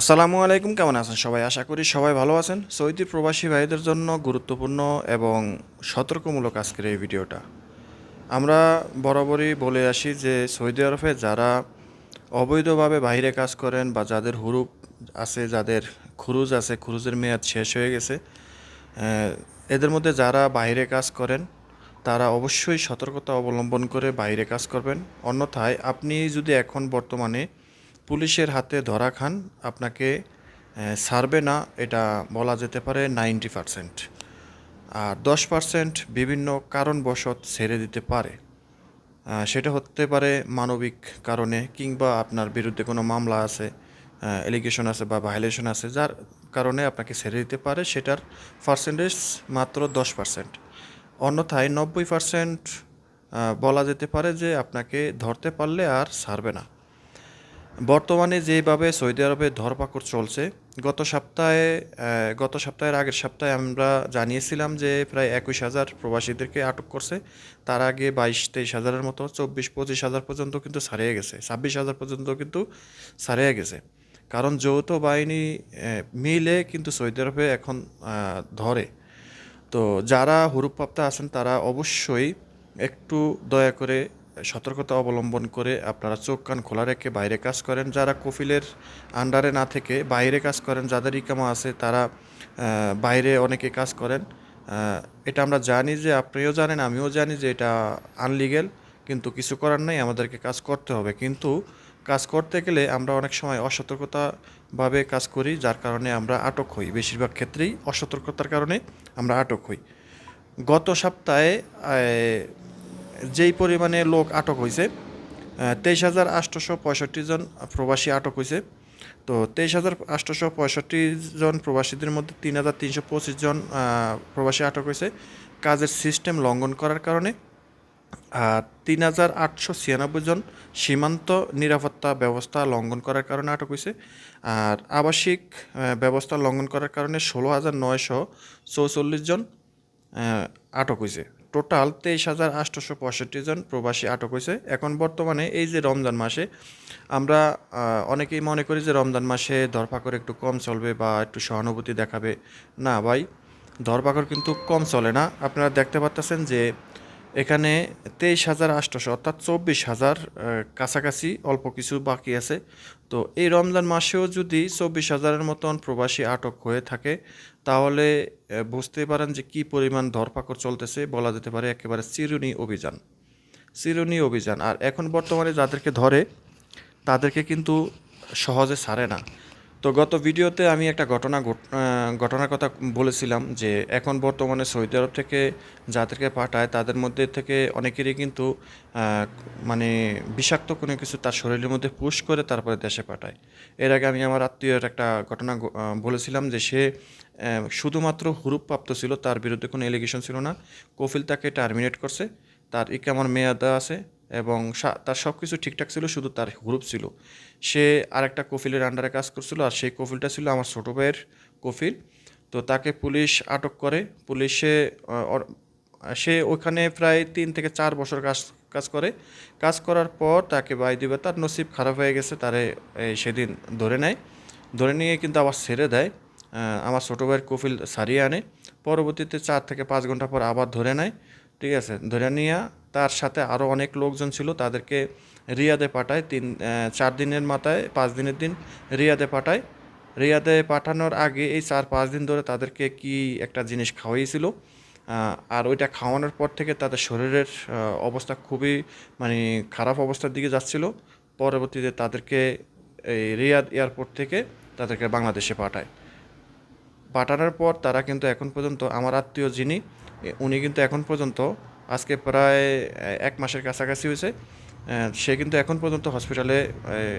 আসসালামু আলাইকুম, কেমন আছেন সবাই? আশা করি সবাই ভালো আছেন। সৌদি প্রবাসী ভাইদের জন্য গুরুত্বপূর্ণ এবং সতর্কমূলক আজকের এই ভিডিওটা। আমরা বরাবরই বলে আসি যে সৌদি আরবে যারা অবৈধভাবে বাইরে কাজ করেন বা যাদের হুরুপ আছে, যাদের খুরুজ আছে, খুরুজের মেয়াদ শেষ হয়ে গেছে এদের মধ্যে যারা বাইরে কাজ করেন, তারা অবশ্যই সতর্কতা অবলম্বন করে বাইরে কাজ করবেন। অন্যথায় আপনি যদি এখন বর্তমানে পুলিশের হাতে ধরা খান, আপনাকে ছাড়বে না, এটা বলা যেতে পারে নাইনটি পারসেন্ট। আর দশ পার্সেন্ট বিভিন্ন কারণবশত ছেড়ে দিতে পারে। সেটা হতে পারে মানবিক কারণে কিংবা আপনার বিরুদ্ধে কোনো মামলা আছে এলিগেশন আছে বা ভায়োলেশন আছে, যার কারণে আপনাকে ছেড়ে দিতে পারে, সেটার পার্সেন্টেজ মাত্র দশ পার্সেন্ট। অন্যথায় নব্বই পার্সেন্ট বলা যেতে পারে যে আপনাকে ধরতে পারলে আর ছাড়বে না। বর্তমানে যেভাবে সৌদি আরবে ধরপাকড় চলছে, গত সপ্তাহে গত সপ্তাহের আগের সপ্তাহে আমরা জানিয়েছিলাম যে প্রায় একুশ হাজার প্রবাসীদেরকে আটক করছে। তার আগে বাইশ, তেইশ হাজারের মতো, চব্বিশ, পঁচিশ হাজার পর্যন্ত কিন্তু ছাড়িয়ে গেছে, ছাব্বিশ হাজার পর্যন্ত কিন্তু ছাড়িয়ে গেছে। কারণ যৌথ বাহিনী মিলে কিন্তু সৌদি আরবে এখন ধরে। তো যারা হুরুপ্রাপ্ত আছেন তারা অবশ্যই একটু দয়া করে সতর্কতা অবলম্বন করে আপনারা চোখ কান খোলা রেখে বাইরে কাজ করেন। যারা কফিলের আন্ডারে না থেকে বাইরে কাজ করেন, যাদের ইকামা আছে, তারা বাইরে অনেকে কাজ করেন। এটা আমরা জানি যে, আপনিও জানেন, আমিও জানি যে এটা আনলিগেল কিন্তু কিছু করার নাই, আমাদেরকে কাজ করতে হবে। কিন্তু কাজ করতে গেলে আমরা অনেক সময় অসতর্কতাভাবে কাজ করি, যার কারণে আমরা আটক হই। বেশিরভাগ ক্ষেত্রেই অসতর্কতার কারণে আমরা আটক হই। গত সপ্তাহে যেই পরিমাণে লোক আটক হয়েছে তেইশ হাজার আটশোশো পঁয়ষট্টি জন প্রবাসী আটক হয়েছে তো তেইশ হাজার আটশোশো পঁয়ষট্টি জন প্রবাসীদের মধ্যে তিন হাজার তিনশো পঁচিশ জন প্রবাসী আটক হয়েছে কাজের সিস্টেম লঙ্ঘন করার কারণে আর তিন হাজার আটশো ছিয়ানব্বই জন সীমান্ত নিরাপত্তা ব্যবস্থা লঙ্ঘন করার কারণে আটক হয়েছে আর আবাসিক ব্যবস্থা লঙ্ঘন করার কারণে ষোলো হাজার নয়শো চৌচল্লিশ জন আটক হয়েছে টোটাল তেইশ হাজার আটশোশো পঁয়ষট্টি জন প্রবাসী আটক হয়েছে। এখন বর্তমানে এই যে রমজান মাসে, আমরা অনেকেই মনে করি যে রমজান মাসে ধরপাকড় একটু কম চলবে বা একটু সহানুভূতি দেখাবে। না ভাই ধরপাকড় কিন্তু কম চলে না। আপনারা দেখতে পাচ্ছেন যে এখানে তেইশ হাজার আটশোশো অর্থাৎ চব্বিশ হাজার কাছাকাছি অল্প কিছু বাকি আছে। তো এই রমজান মাসেও যদি চব্বিশ হাজারের মতন প্রবাসী আটক হয়ে থাকে, তাহলে বুঝতে পারেন যে কি পরিমাণ ধরপাকড় চলতেছে, বলা যেতে পারে একেবারে চিরুনি অভিযান। চিরুনি অভিযান। আর এখন বর্তমানে যাদেরকে ধরে, তাদেরকে কিন্তু সহজে ছাড়ে না। তো গত ভিডিওতে আমি একটা ঘটনা ঘট- ঘটনার কথা বলেছিলাম যে এখন বর্তমানে সৌদি আরব থেকে যাদেরকে পাঠায় তাদের মধ্যে থেকে অনেকেরই কিন্তু মানে বিষাক্ত কোনো কিছু তার শরীরের মধ্যে পুশ করে তারপরে দেশে পাঠায়। এর আগে আমি আমার আত্মীয়ের একটা ঘটনা বলেছিলাম যে সে শুধুমাত্র হুরুপ্রাপ্ত ছিল, তার বিরুদ্ধে কোনো এলিগেশন ছিল না। কফিল তাকে টার্মিনেট করছে, তার ইকামার মেয়াদা আছে এবং তার সব কিছু ঠিকঠাক ছিল, শুধু তার হুরুপ ছিল। সে আরেকটা কফিলের আন্ডারে কাজ করছিল, আর সেই কফিলটা ছিল আমার ছোটো ভাইয়ের কফিল। তো তাকে পুলিশ আটক করে। পুলিশে সে ওখানে প্রায় তিন থেকে চার বছর কাজ কাজ করে। কাজ করার পর তাকে বাই দিবে তার নসিব খারাপ হয়ে গেছে, তারে সেদিন ধরে নেয়। ধরে নিয়ে কিন্তু আবার ছেড়ে দেয়। আমার ছোটো ভাইয়ের কফিল সারিয়ে আনে। পরবর্তীতে চার থেকে পাঁচ ঘণ্টা পর আবার ধরে নেয়। ঠিক আছে, ধরে নিয়ে তার সাথে আরও অনেক লোকজন ছিল তাদেরকে রিয়াদে পাঠায়, তিন চার দিনের মাথায়, পাঁচ দিনের দিন রিয়াদে পাঠায়। রিয়াদে পাঠানোর আগে এই চার, পাঁচ দিন ধরে তাদেরকে কি একটা জিনিস খাওয়াইছিল? আর ওইটা খাওয়ানোর পর থেকে তাদের শরীরের অবস্থা খুবই মানে খারাপ অবস্থার দিকে যাচ্ছিল। পরবর্তীতে তাদেরকে এই রিয়াদ এয়ারপোর্ট থেকে তাদেরকে বাংলাদেশে পাঠায়। পাঠানোর পর তারা কিন্তু এখন পর্যন্ত আমার আত্মীয় যিনি উনি কিন্তু এখন পর্যন্ত, আজকে প্রায় এক মাসের কাছাকাছি হয়েছে সে কিন্তু এখন পর্যন্ত হসপিটালে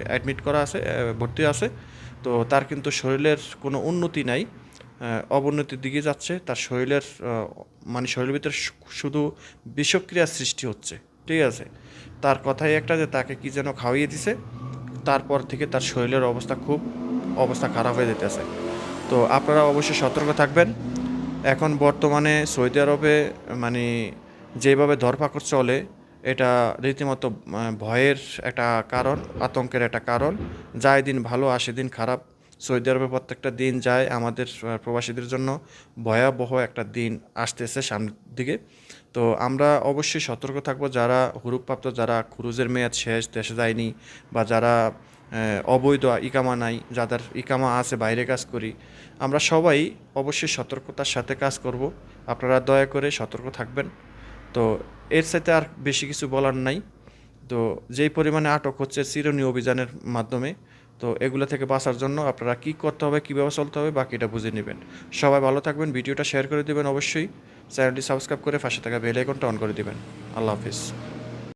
অ্যাডমিট করা আছে ভর্তি আছে। তো তার কিন্তু শরীরের কোনো উন্নতি নাই অবনতির দিকে যাচ্ছে, তার শরীরের মানে শরীরের ভিতরে শুধু বিষক্রিয়ার সৃষ্টি হচ্ছে, ঠিক আছে? তার কথাই একটা যে তাকে কি যেন খাওয়িয়ে দিছে, তারপর থেকে তার শরীরের অবস্থা খুব, অবস্থা খারাপ হয়ে যেতেছে। তো আপনারা অবশ্যই সতর্ক থাকবেন। এখন বর্তমানে সৌদি আরবে মানে যেভাবে ধরপাকড় চলে, এটা রীতিমতো ভয়ের একটা কারণ, আতঙ্কের একটা কারণ। যায় দিন ভালো, আসে দিন খারাপ, সৌদি আরবে প্রত্যেকটা দিন যায় আমাদের প্রবাসীদের জন্য ভয়াবহ একটা দিন আসতেছে সামনের দিকে। তো আমরা অবশ্যই সতর্ক থাকব, যারা হুরুপ্রাপ্ত যারা ক্রুজের মেয়াদ শেষ, দেশে যায়নি, বা যারা অবৈধ ইকামা নাই, যাদের ইকামা আছে, বাইরে কাজ করি, আমরা সবাই অবশ্যই সতর্কতার সাথে কাজ করব। আপনারা দয়া করে সতর্ক থাকবেন। তো এর সাথে আর বেশি কিছু বলার নাই। তো যেই পরিমাণে আটক হচ্ছে চিরনি অভিযানের মাধ্যমে, তো এগুলো থেকে বাঁচার জন্য আপনারা কী করতে হবে, কীভাবে চলতে হবে, বাকিটা বুঝে নেবেন। সবাই ভালো থাকবেন, ভিডিওটা শেয়ার করে দেবেন অবশ্যই। চ্যানেলটি সাবস্ক্রাইব করে পাশে থাকা বেল আইকনটা অন করে দেবেন। আল্লাহ হাফিজ।